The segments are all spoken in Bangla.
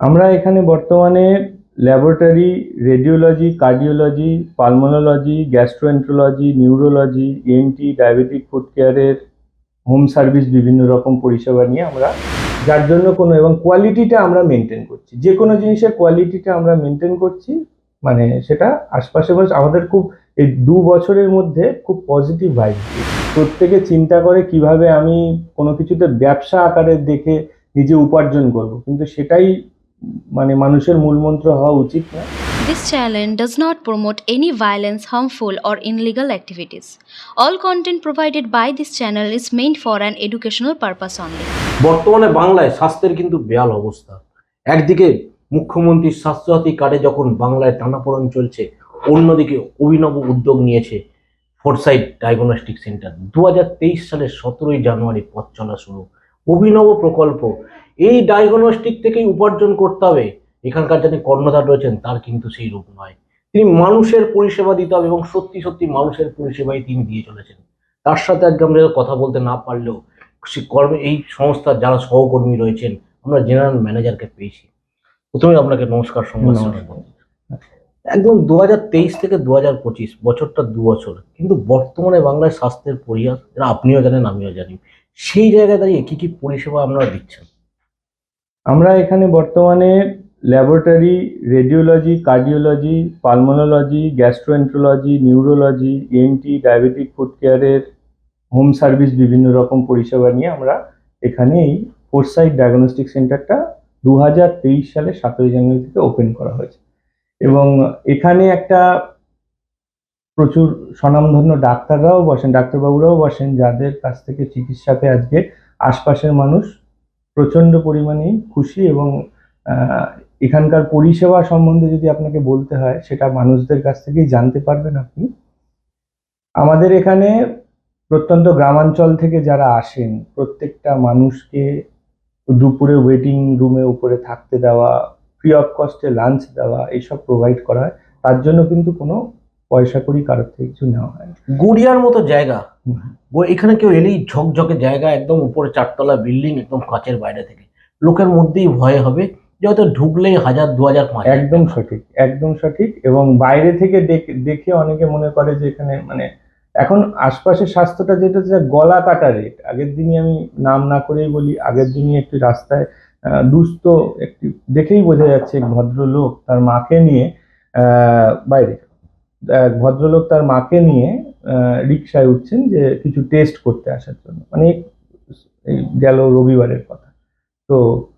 আমরা এখানে বর্তমানে laboratory radiology cardiology pulmonology gastroenterology neurology ENT diabetic food কেয়ারের হোম সার্ভিস বিভিন্ন রকম পরিষেবা নিয়ে আমরা যার জন্য কোনো এবং কোয়ালিটিটা আমরা মেনটেন করছি। যে কোনো জিনিসের কোয়ালিটিটা আমরা মেনটেন করছি মানে সেটা আশপাশে আমাদের খুব এই দু বছরের মধ্যে খুব পজিটিভ ভাইব প্রত্যেকে চিন্তা করে কীভাবে আমি কোনো কিছুতে ব্যবসা আকারে দেখে নিজে উপার্জন করব। কিন্তু সেটাই মানে মানুষের মূলমন্ত্র হওয়া উচিত না This channel does not promote any violence, harmful, or illegal activities. All content provided by this channel is meant for an educational purpose only. বর্তমানে বাংলায় স্বাস্থ্যের কিন্তু বেয়াল অবস্থা একদিকে মুখ্যমন্ত্রীর স্বাস্থ্যসাথী কার্ডে যখন বাংলায় টানাপোড়েন চলছে অন্যদিকে অভিনব উদ্যোগ নিয়েছে ফোরসাইট ডায়াগনস্টিক সেন্টার দু হাজার তেইশ সালের সতেরোই জানুয়ারি পথ চলা শুরু অভিনব প্রকল্প। এই ডায়াগনস্টিক থেকেই উপার্জন করতে হবে। এখানকার যারা কর্ণধার রয়েছেন তার কিন্তু সেই রূপ নয়। তিনি মানুষের পরিষেবা দিতে হবে এবং সত্যি সত্যি মানুষের পরিষেবাই তিনি দিয়ে চলেছেন। তার সাথে আজকে আমরা কথা বলতে না পারলেও সে কর্মে এই সংস্থার যারা সহকর্মী রয়েছেন আমরা জেনারেল ম্যানেজারকে পেয়েছি। প্রথমে আপনাকে নমস্কার সংবাদ। একদম দু হাজার তেইশ থেকে দু পঁচিশ বছরটা দু বছর কিন্তু বর্তমানে বাংলায় স্বাস্থ্যের পরিহাস এটা আপনিও জানেন আমিও জানি। সেই জায়গায় দাঁড়িয়ে কি কি পরিষেবা আপনারা দিচ্ছেন? আমরা এখানে বর্তমানে laboratory, radiology, cardiology, pulmonology, gastroenterology, neurology ENT diabetic, food কেয়ারের, হোম সার্ভিস বিভিন্ন রকম পরিষেবা নিয়ে আমরা এখানে এই ফোরসাইট ডায়াগনস্টিক সেন্টারটা দু হাজার তেইশ সালে সতেরোই জানুয়ারি থেকে ওপেন করা হয়েছে। এবং এখানে একটা প্রচুর স্বনামধন্য ডাক্তাররাও বসেন, ডাক্তারবাবুরাও বসেন, যাদের কাছ থেকে চিকিৎসাতে আজকে আশপাশের মানুষ প্রচণ্ড পরিমাণেই খুশি এবং এখানকার পরিষেবা সম্বন্ধে যদি আপনাকে বলতে হয়, সেটা মানুষদের কাছ থেকেই জানতে পারবেন আপনি। আমাদের এখানে প্রত্যন্ত গ্রামাঞ্চল থেকে যারা আসেন, প্রত্যেকটা মানুষকে দুপুরে ওয়েটিং রুমে উপরে থাকতে দেওয়া ফ্রি অফ কস্টে লাঞ্চ দেওয়া, এইসব প্রোভাইড করা হয়। তার জন্য কিন্তু কোনো পয়সা করি কারোর থেকে কিছু নেওয়া হয় গড়িয়ার মতো জায়গা। এখানে কেউ এলেই ঝকঝকে জায়গা একদম উপরে চারতলা বিল্ডিং একদম কাঁচের বাইরে থেকে। লোকের মধ্যেই ভয় হবে যে হয়তো ঢুকলেই হাজার দু হাজার পাঁচ একদম সঠিক একদম সঠিক এবং বাইরে থেকে দেখ- অনেকে মনে করে যে এখানে মানে এখন আশপাশের স্বাস্থ্যটা যেটা হচ্ছে গলা কাটা রেট আগের দিনই আমি নাম না করেই বলি আগের দিনই একটি রাস্তায় দুস্থ একটি দেখেই বোঝা যাচ্ছে ভদ্রলোক তার মাকে নিয়ে বাইরে। এক ভদ্রলোক তার মাকে নিয়ে রিক্সায় উঠছেন যে কিছু টেস্ট করতে আসার জন্য। মানে এই গেল রবিবারের কথা। তো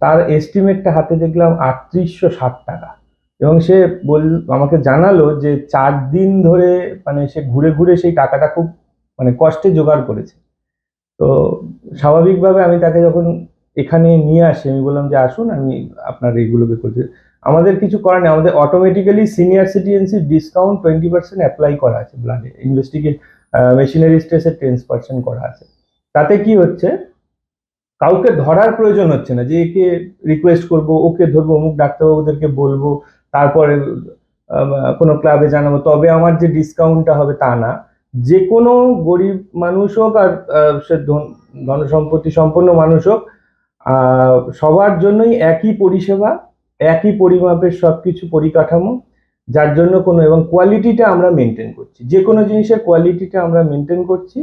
তার এস্টিমেটটা হাতে দেখলাম আটত্রিশশো ষাট টাকা। এবং সে বল, আমাকে জানালো যে চার দিন ধরে মানে সে ঘুরে ঘুরে সেই টাকাটা খুব মানে কষ্টে জোগাড় করেছে। তো, স্বাভাবিকভাবে আমি তাকে যখন এখানে নিয়ে আসি, আমি বললাম যে, আসুন, আমি আপনার এইগুলোকে করতে আমাদের কিছু করার নেই। আমাদের অটোমেটিক্যালি সিনিয়র সিটিজেন্সির ডিসকাউন্ট টোয়েন্টি পার্সেন্ট অ্যাপ্লাই করা আছে ব্লাডে ইনভেস্টিগেট মেশিনারি স্টেসে টেন পার্সেন্ট করা আছে। তাতে কি হচ্ছে? কাউকে ধরার প্রয়োজন হচ্ছে না। যে একে রিকোয়েস্ট করব, ওকে ধরবো, অমুক ডাক্তারবাবুদেরকে বলব, তারপরে কোনো ক্লাবে জানাব। তবে আমার যে ডিসকাউন্টটা হবে তা না। যে কোনো গরিব মানুষ হোক আর সে ধন, ধনসম্পত্তি সম্পন্ন মানুষ হোক সবার জন্যই একই পরিষেবা একই পরিমাপের সব কিছু পরিকাঠামো যার জন্য কোনো এবং কোয়ালিটিটা আমরা মেনটেন করছি। যে কোনো জিনিসের কোয়ালিটিটা আমরা মেনটেন করছি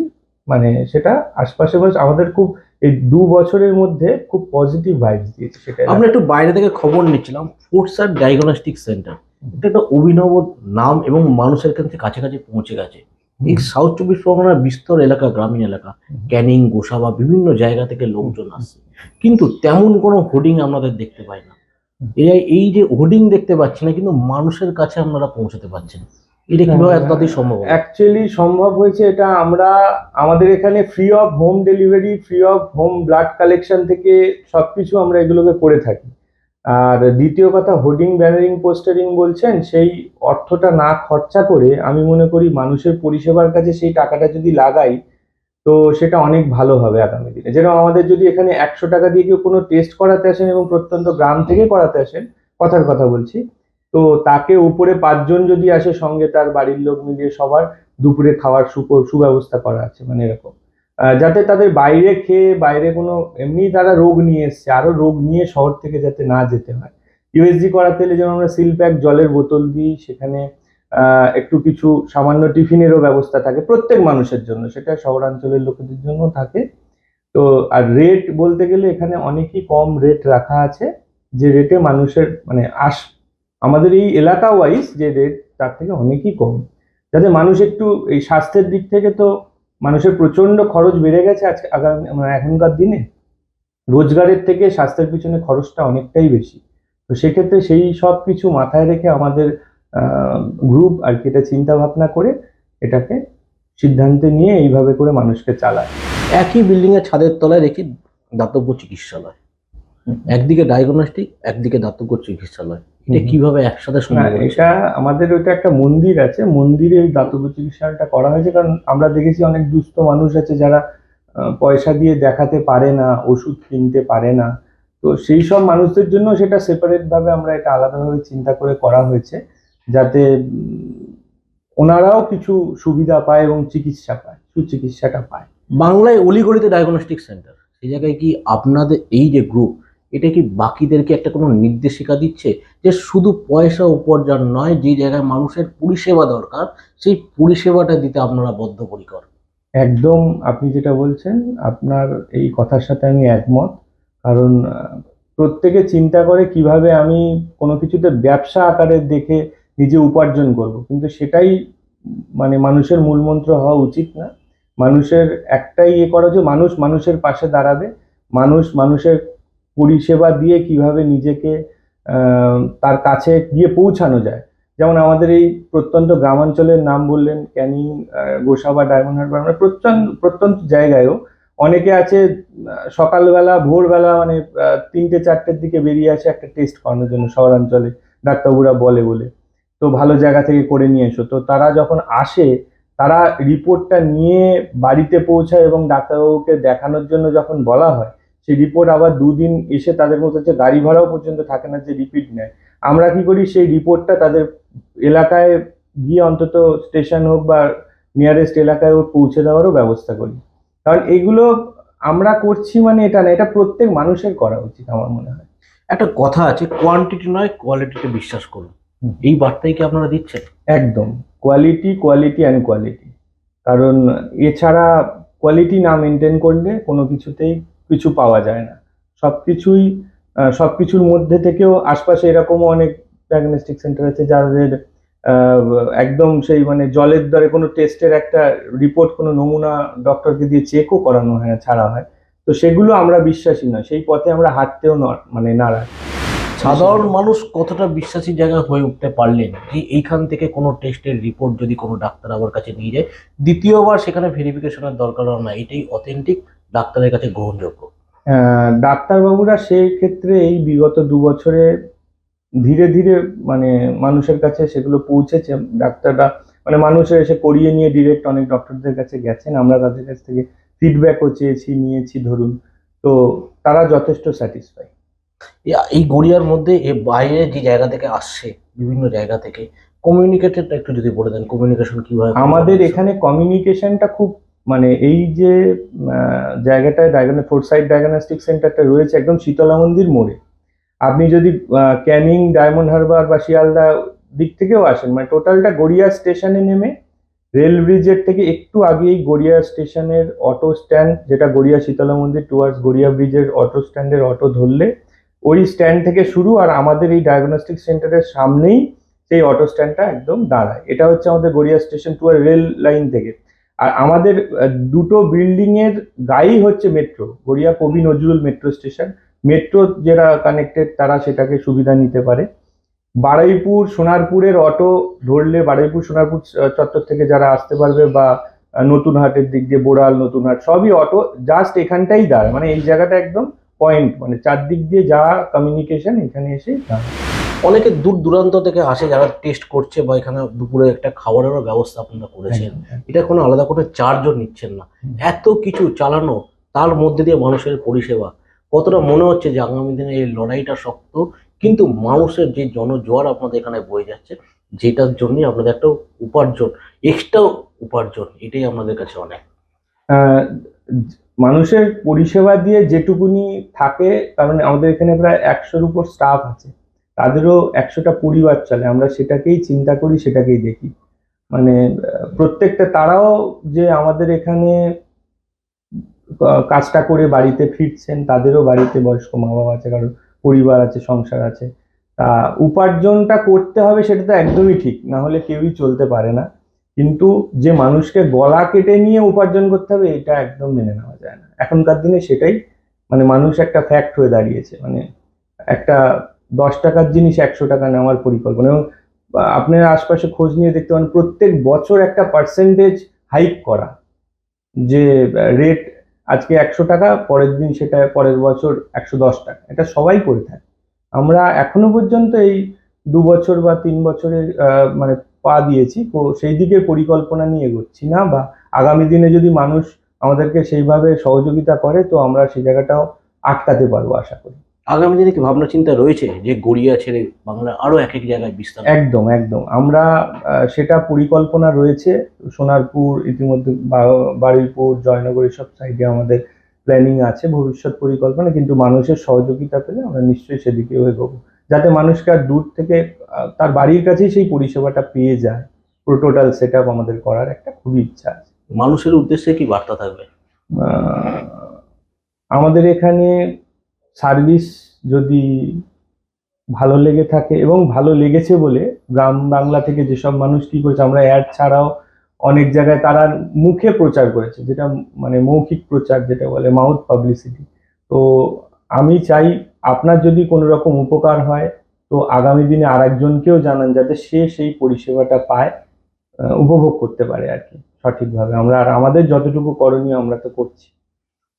মানে সেটা আশপাশে আমাদের খুব এই দু বছরের মধ্যে খুব পজিটিভ ভাইবস দিয়েছে সেটা। আমরা একটু বাইরে থেকে খবর নিচ্ছিলাম ফোর্সার ডায়াগনস্টিক সেন্টার এটা একটা অভিনব নাম এবং মানুষের কাছে কাছে কাছে পৌঁছে গেছে। এই সাউথ চব্বিশ পরগনার বিস্তর এলাকা গ্রামীণ এলাকা ক্যানিং গোসাবা বিভিন্ন জায়গা থেকে লোকজন আসছে কিন্তু তেমন কোনো হোর্ডিং আমাদের দেখতে পাই না। হুম। এই যে হোর্ডিং দেখতে পাচ্ছি না কিন্তু মানুষের কাছে আপনারা পৌঁছতে পারছেন এটা কীভাবে এত তাড়াতাড়ি সম্ভব? অ্যাকচুয়ালি সম্ভব হয়েছে এটা আমরা আমাদের এখানে free of home delivery free of home blood collection থেকে সবকিছু আমরা এগুলোকে করে থাকি আর দ্বিতীয় কথা হোর্ডিং ব্যানারিং পোস্টারিং বলছেন সেই অর্থটা না খরচা করে আমি মনে করি মানুষের পরিষেবার কাছে সেই টাকাটা যদি লাগাই তো সেটা অনেক ভালো হবে আগামী দিনে। যেরকম আমাদের যদি এখানে একশো টাকা দিয়ে কেউ কোনো টেস্ট করাতে আসেন এবং প্রত্যন্ত গ্রাম থেকে করাতে আসেন, কথার কথা বলছি, তো তাকে উপরে পাঁচজন যদি আসে সঙ্গে তার বাড়ির লোক মিলিয়ে সবার দুপুরে খাওয়ার সুপ- সুব্যবস্থা করা আছে মানে এরকম। যাতে তাদের বাইরে খেয়ে বাইরে কোনো, এমনি তারা রোগ নিয়ে এসছে, আরও রোগ নিয়ে শহর থেকে যাতে না যেতে হয়। ইউএসজি করাতে হলে যেমন আমরা সিল প্যাক জলের বোতল দিই, সেখানে একটু কিছু সামান্য টিফিনেরও ব্যবস্থা থাকে প্রত্যেক মানুষের জন্য, সেটা শহরাঞ্চলের লোকেদের জন্য থাকে। তো, আর রেট বলতে গেলে এখানে অনেকই কম রেট রাখা আছে, যে রেটে মানুষের মানে আস, আমাদের এই এলাকা ওয়াইজ যে রেট তার থেকে অনেকই কম। যাতে মানুষ একটু এই স্বাস্থ্যের দিক থেকে তো মানুষের প্রচণ্ড খরচ বেড়ে গেছে আজকে, আগামী মানে এখনকার দিনে। রোজগারের থেকে স্বাস্থ্যের পিছনে খরচটা অনেকটাই বেশি। তো সেক্ষেত্রে সেই সব কিছু মাথায় রেখে আমাদের গ্রুপ আর কি এটা চিন্তা ভাবনা করে এটাকে সিদ্ধান্তে নিয়ে এইভাবে করে মানুষকে চালায়। একই বিল্ডিং এর ছাদের তলায় দেখি দাতব্য চিকিৎসালয়। একদিকে ডায়াগনস্টিক একদিকে দাতব্য চিকিৎসালয়। এটা কীভাবে একসাথে এটা আমাদের ওইটা একটা মন্দির আছে মন্দিরে এই দাতব্য চিকিৎসাটা করা হয়েছে কারণ আমরা দেখেছি অনেক দুস্থ মানুষ আছে যারা পয়সা দিয়ে দেখাতে পারে না ওষুধ কিনতে পারে না। তো সেই সব মানুষদের জন্য সেটা সেপারেট ভাবে আমরা এটা আলাদাভাবে চিন্তা করে করা হয়েছে। যাতে ওনারাও কিছু সুবিধা পায় এবং চিকিৎসা পায় সুচিকিৎসাটা পায়। বাংলায় অলিগলিতে ডায়াগনস্টিক সেন্টার সেই জায়গায় কি আপনাদের এই যে গ্রুপ এটা কি বাকিদেরকে একটা কোনো নির্দেশিকা দিচ্ছে যে শুধু পয়সা উপার্জন নয় যে জায়গায় মানুষের পরিষেবা দরকার সেই পরিষেবাটা দিতে আপনারা বদ্ধপরিকর? একদম আপনি যেটা বলছেন আপনার এই কথার সাথে আমি একমত। কারণ প্রত্যেকে চিন্তা করে কীভাবে আমি কোনো কিছুতে ব্যবসা আকারে দেখে নিজে উপার্জন করব। কিন্তু সেটাই মানে মানুষের মূলমন্ত্র হওয়া উচিত না। মানুষের একটাই ইয়ে করা যে মানুষ মানুষের পাশে দাঁড়াবে। মানুষ মানুষের পরিষেবা দিয়ে কীভাবে নিজেকে তার কাছে গিয়ে পৌঁছানো যায়। যেমন আমাদের এই প্রত্যন্ত গ্রামাঞ্চলের নাম বললেন ক্যানিং গোসাবা, ডায়মন্ড হারবার মানে প্রত্যন্ত প্রত্যন্ত জায়গায়ও অনেকে আছে সকালবেলা, ভোরবেলা মানে তিনটে, চারটের দিকে বেরিয়ে আসে একটা টেস্ট করানোর জন্য শহরাঞ্চলে, ডাক্তারবাবুরা বলে বলে। তো ভালো জায়গা থেকে করে নিয়ে এসো। তো তারা যখন আসে, তারা রিপোর্টটা নিয়ে বাড়িতে পৌঁছায় এবং ডাক্তারবাবুকে দেখানোর জন্য যখন বলা হয়, সেই রিপোর্ট আবার দুদিন এসে তাদের মধ্যে হচ্ছে গাড়ি ভাড়াও পর্যন্ত থাকে না, যে রিপিট নেয়। আমরা কি করি, সেই রিপোর্টটা তাদের এলাকায় গিয়ে অন্তত স্টেশন হোক বা নিয়ারেস্ট এলাকায় হোক পৌঁছে দেওয়ারও ব্যবস্থা করি। কারণ এগুলো আমরা করছি মানে এটা না, এটা প্রত্যেক মানুষের করা উচিত আমার মনে হয়। একটা কথা আছে কোয়ান্টিটি নয় কোয়ালিটিতে বিশ্বাস করুন। এই বার্তাই কি আপনারা দিচ্ছেন? একদম। কোয়ালিটি কোয়ালিটি অ্যান্ড কোয়ালিটি কারণ এছাড়া কোয়ালিটি না মেনটেন করলে কোনো কিছুতেই কিছু পাওয়া যায় না। সব কিছুই সব কিছুর মধ্যে থেকেও আশপাশে এরকমও অনেক ডায়াগনস্টিক সেন্টার আছে যাদের একদম সেই মানে জলের দ্বারে কোনো টেস্টের একটা রিপোর্ট কোনো নমুনা ডক্টরকে দিয়ে চেকও করানো হয় ছাড়া হয়। তো সেগুলো আমরা বিশ্বাসী নয়। সেই পথে আমরা হাঁটতেও ন- মানে নাড়াই সাধারণ মানুষ কতটা বিশ্বাসী জায়গা হয়ে উঠতে পারলেন যে এইখান থেকে কোনো টেস্টের রিপোর্ট যদি কোনো ডাক্তার আমার কাছে নিয়ে যায়, দ্বিতীয়বার সেখানে ভেরিফিকেশনের দরকার হয় না, এটাই অথেন্টিক ডাক্তারের কাছে গ্রহণযোগ্য। ডাক্তারবাবুরা সেই ক্ষেত্রে এই বিগত দু বছরে ধীরে ধীরে মানে মানুষের কাছে সেগুলো পৌঁছেছে, ডাক্তাররা মানে মানুষের এসে করিয়ে নিয়ে ডিরেক্ট অনেক ডক্টরদের কাছে গেছেন, আমরা তাদের কাছ থেকে ফিডব্যাকও চেয়েছি, নিয়েছি, ধরুন। তো তারা যথেষ্ট স্যাটিসফাই এই গড়িয়ার মধ্যে এ বাইরে যে জায়গা থেকে আসছে বিভিন্ন জায়গা থেকে কমিউনিকেটেডটা একটু যদি বলে দেন কমিউনিকেশন কীভাবে আমাদের এখানে কমিউনিকেশনটা খুব মানে এই যে জায়গাটায় ডায়াগনো ফোরসাইড ডায়াগনস্টিক সেন্টারটা রয়েছে একদম শীতলা মন্দির মোড়ে। আপনি যদি ক্যানিং ডায়মন্ড হারবার বা শিয়ালদা দিক থেকেও আসেন মানে টোটালটা গড়িয়া স্টেশনে নেমে রেল ব্রিজের থেকে একটু আগেই গড়িয়া স্টেশনের অটো স্ট্যান্ড যেটা গড়িয়া শীতলা মন্দির টুয়ার্ডস গড়িয়া ব্রিজের অটো স্ট্যান্ডের অটো ধরলে ওই স্ট্যান্ড থেকে শুরু আর আমাদের এই ডায়াগনস্টিক সেন্টারের সামনেই সেই অটো স্ট্যান্ডটা একদম দাঁড়ায়। এটা হচ্ছে আমাদের Garia station to rail line থেকে। আর আমাদের দুটো বিল্ডিং এর গায়েই হচ্ছে metro Garia Kavi Nazrul metro station metro যারা কানেক্টেড তারা সেটাকে সুবিধা নিতে পারে। বারুইপুর, সোনারপুরের অটো ধরলে বারুইপুর, সোনারপুর চত্বর থেকে যারা আসতে পারবে বা নতুন হাটের দিক দিয়ে, বোড়াল নতুন হাট সবই অটো জাস্ট এখানটাই দাঁড়ায়। মানে এই জায়গাটা একদম পয়েন্ট মানে চারদিক দিয়ে যা কমিউনিকেশন এখানে এসে অনেকে দূর দূরান্ত থেকে আসে যারা টেস্ট করছে বা এখানে দুপুরে একটা খাবারেরও ব্যবস্থা আপনারা করেছেন এটা কোনো আলাদা করে চার্জও নিচ্ছেন না। এত কিছু চালানো তার মধ্যে দিয়ে মানুষের পরিষেবা। কতটা মনে হচ্ছে যে আগামী দিনে এই লড়াইটা শক্ত কিন্তু মানুষের যে জনজোয়ার আপনাদের এখানে বয়ে যাচ্ছে যেটার জন্যই আপনাদের একটা উপার্জন এক্সট্রা উপার্জন এটাই আপনাদের কাছে অনেক। মানুষের পরিষেবা দিয়ে যেটুকুনি থাকে কারণ আমাদের এখানে প্রায় একশোর উপর স্টাফ আছে। তাদেরও একশোটা পরিবার চলে, আমরা সেটাকেই চিন্তা করি, সেটাকেই দেখি। মানে প্রত্যেকটা তারাও যে আমাদের এখানে কাজটা করে বাড়িতে ফিরছেন, তাদেরও বাড়িতে বয়স্ক মা বাবা আছে কারণ পরিবার আছে, সংসার আছে। তা উপার্জনটা করতে হবে সেটা তো একদমই ঠিক, না হলে কেউই চলতে পারে না। কিন্তু যে মানুষকে গলা কেটে নিয়ে উপার্জন করতে হবে, এটা একদম মেনে নেওয়া যায় না। এখনকার দিনে সেটাই মানে মানুষ একটা ফ্যাক্ট হয়ে দাঁড়িয়েছে। মানে একটা দশ টাকার জিনিস একশো টাকা নেওয়ার পরিকল্পনা। এবং আপনার আশপাশে খোঁজ নিয়ে দেখতে পান, প্রত্যেক বছর একটা পার্সেন্টেজ হাইক করা। যে রেট আজকে একশো টাকা, পরের দিন সেটা পরের বছর একশো দশ টাকা। এটা সবাই করে থাকে। আমরা এখনও পর্যন্ত এই দু বছর বা তিন বছরের মানে পা দিয়েছি। সেই দিকে পরিকল্পনা নিয়ে এগোচ্ছি না বা আগামী দিনে যদি মানুষ আমাদেরকে সেইভাবে সহযোগিতা করে তো আমরা সেই জায়গাটাও আটকাতে পারব আশা করি। আগামী দিনে কি ভাবনা চিন্তা রয়েছে যে গড়িয়া ছেড়ে বাংলা আরও এক এক জায়গায় বিস্তার একদম একদম। আমরা সেটা পরিকল্পনা রয়েছে। সোনারপুর ইতিমধ্যে বারুইপুর জয়নগর এসব সাইডে আমাদের প্ল্যানিং আছে ভবিষ্যৎ পরিকল্পনা কিন্তু মানুষের সহযোগিতা পেলে আমরা নিশ্চয়ই সেদিকেও এগোবো। যাতে মানুষকে আর দূর থেকে তার বাড়ির কাছেই সেই পরিষেবাটা পেয়ে যায়। পুরো টোটাল সেট আমাদের করার একটা খুবই ইচ্ছা আছে। মানুষের উদ্দেশ্যে কি বার্তা থাকবে? আমাদের এখানে সার্ভিস যদি ভালো লেগে থাকে এবং ভালো লেগেছে বলে গ্রাম বাংলা থেকে যেসব মানুষ কি করেছে, আমরা অ্যাড ছাড়াও অনেক জায়গায় তারা মুখে প্রচার করেছে, যেটা মানে মৌখিক প্রচার যেটা বলে মাউথ পাবলিসিটি তো আমি চাই আপনার যদি কোনো রকম উপকার হয়, তো আগামী দিনে আরেকজনকেও জানান যাতে সে সেই পরিষেবাটা পায় উপভোগ করতে পারে আর কি। সঠিকভাবে। আমরা আর আমাদের যতটুকু করণীয় আমরা তো করছি।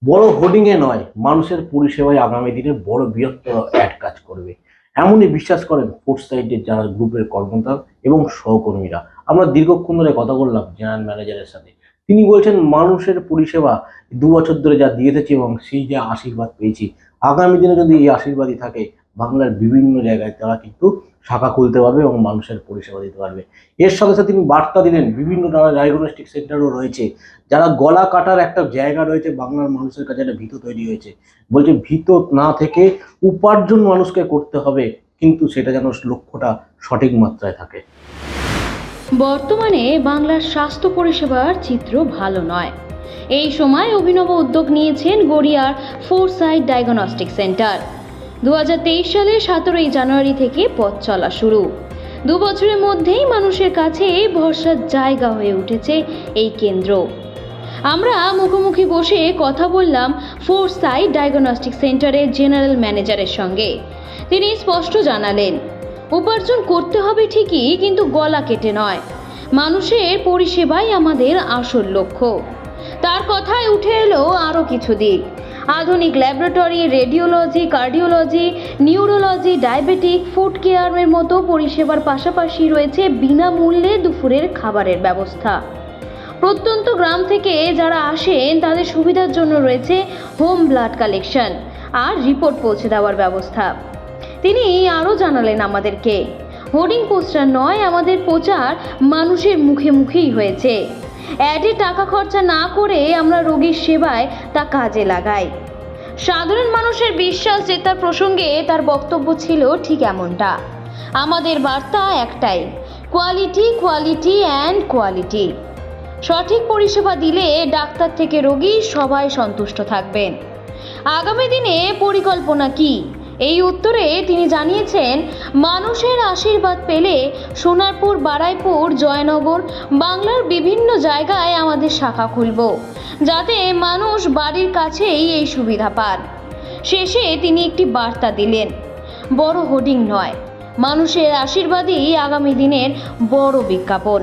বড় হোর্ডিং এ নয়, মানুষের পরিষেবায় আগামী দিনে বড় বৃহত্তর অ্যাড কাজ করবে। এমনই বিশ্বাস করেন ফোর্থ সাইডের যারা গ্রুপের কর্মকর্তা এবং সহকর্মীরা। আমরা দীর্ঘক্ষণ ধরে কথা বললাম জেনারেল ম্যানেজারের সাথে। তিনি বলছেন, মানুষের পরিষেবা দু বছর ধরে যা দিয়ে এসেছি এবং সেই যে আশীর্বাদ পেয়েছি, আগামী দিনে যদি এই আশীর্বাদই থাকে, বাংলার বিভিন্ন জায়গায় তারা কিন্তু শাখা খুলতে পারবে এবং মানুষের পরিষেবা দিতে পারবে। এর সাথে সাথে তিনি বার্তা দিলেন, বিভিন্ন ডায়াগনস্টিক সেন্টারও রয়েছে, যারা গলা কাটার একটা জায়গা রয়েছে, বাংলার মানুষের কাছে একটা ভীত তৈরি হয়েছে। বলছে, ভীত না থেকে উপার্জন মানুষকে করতে হবে, কিন্তু সেটা যেন লক্ষ্যটা সঠিক মাত্রায় থাকে। বর্তমানে বাংলার স্বাস্থ্য পরিষেবার চিত্র ভালো নয়। এই সময় অভিনব উদ্যোগ নিয়েছেন গড়িয়ার ফোর সাইড ডায়াগনস্টিক সেন্টার দু হাজার তেইশ সালের সতেরোই জানুয়ারি থেকে পথ চলা শুরু। দু বছরের মধ্যেই মানুষের কাছে ভরসার জায়গা হয়ে উঠেছে এই কেন্দ্র। আমরা মুখোমুখি বসে কথা বললাম ফোর সাইড ডায়াগনস্টিক সেন্টারের জেনারেল ম্যানেজারের সঙ্গে। তিনি স্পষ্ট জানালেন, উপার্জন করতে হবে ঠিকই, কিন্তু গলা কেটে নয়। মানুষের পরিষেবাই আমাদের আসল লক্ষ্য। তার কথায় উঠে এলো আরও কিছু দিক। আধুনিক laboratory, radiology, cardiology, neurology, diabetic, food কেয়ারের মতো পরিষেবার পাশাপাশি রয়েছে বিনামূল্যে দুপুরের খাবারের ব্যবস্থা। প্রত্যন্ত গ্রাম থেকে যারা আসেন, তাদের সুবিধার জন্য রয়েছে হোম ব্লাড কালেকশন আর রিপোর্ট পৌঁছে দেওয়ার ব্যবস্থা। তিনি আরও জানালেন আমাদেরকে। হোর্ডিং পোস্টার নয়, আমাদের প্রচার মানুষের মুখে মুখেই হয়েছে। অ্যাডে টাকা খরচা না করে আমরা রোগীর সেবায় তা কাজে লাগাই। সাধারণ মানুষের বিশ্বাস জেতার প্রসঙ্গে তার বক্তব্য ছিল ঠিক এমনটা। আমাদের বার্তা একটাই কোয়ালিটি কোয়ালিটি অ্যান্ড কোয়ালিটি সঠিক পরিষেবা দিলে ডাক্তার থেকে রোগী সবাই সন্তুষ্ট থাকবেন। আগামী দিনে পরিকল্পনা কি? এই উত্তরে তিনি জানিয়েছেন, মানুষের আশীর্বাদ পেলে সোনারপুর, বারাইপুর, জয়নগর, বাংলার বিভিন্ন জায়গায় আমাদের শাখা খুলব, যাতে মানুষ বাড়ির কাছেই এই সুবিধা পান। শেষে তিনি একটি বার্তা দিলেন, বড় হোর্ডিং নয়, মানুষের আশীর্বাদই আগামী দিনের বড় বিজ্ঞাপন।